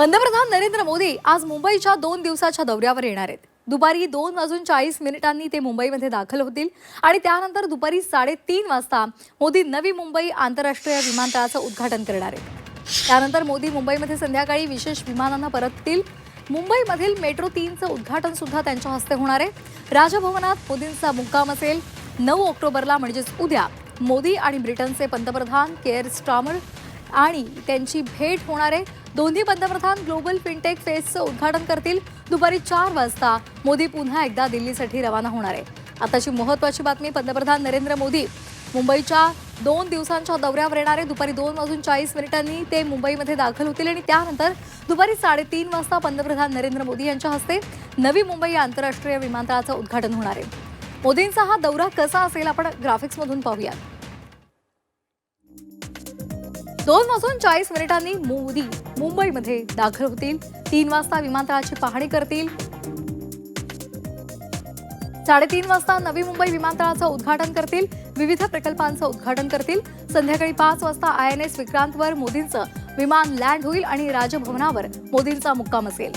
पंतप्रधान नरेंद्र मोदी आज मुंबईच्या दोन दिवसाच्या दौऱ्यावर येणार आहेत. दुपारी दोन वाजून चाळीस मिनिटांनी ते मुंबईमध्ये दाखल होतील आणि त्यानंतर दुपारी साडेतीन वाजता मोदी नवी मुंबई आंतरराष्ट्रीय विमानतळाचं उद्घाटन करणार आहेत. त्यानंतर मोदी मुंबईमध्ये संध्याकाळी विशेष विमानांना परततील. मुंबईमधील मेट्रो तीनचं उद्घाटन सुद्धा त्यांच्या हस्ते होणार आहे. राजभवनात मोदींचा मुक्काम असेल. नऊ ऑक्टोबरला म्हणजेच उद्या मोदी आणि ब्रिटनचे पंतप्रधान केअर स्टामर आणि त्यांची भेट होणार आहे. दोन्ही पंतप्रधान ग्लोबल फिनटेक फेस्टचं उद्घाटन करतील. दुपारी चार वाजता मोदी पुन्हा एकदा दिल्लीसाठी रवाना होणार आहे. आताची महत्त्वाची बातमी पंतप्रधान नरेंद्र मोदी मुंबईच्या दोन दिवसांच्या दौऱ्यावर येणारे दुपारी दोन वाजून चाळीस मिनिटांनी ते मुंबईमध्ये दाखल होतील आणि त्यानंतर दुपारी साडेतीन वाजता पंतप्रधान नरेंद्र मोदी यांच्या हस्ते नवी मुंबई आंतरराष्ट्रीय विमानतळाचं उद्घाटन होणार आहे. मोदींचा हा दौरा कसा असेल आपण ग्राफिक्समधून पाहूयात. दोन वाजून चाळीस मिनिटांनी मोदी मुंबईमध्ये दाखल होतील. तीन वाजता विमानतळाची पाहणी करतील. साडेतीन वाजता नवी मुंबई विमानतळाचं उद्घाटन करतील. विविध प्रकल्पांचं उद्घाटन करतील. संध्याकाळी पाच वाजता आय एन एस विक्रांतवर मोदींचं विमान लँड होईल आणि राजभवनावर मोदींचा मुक्काम असेल.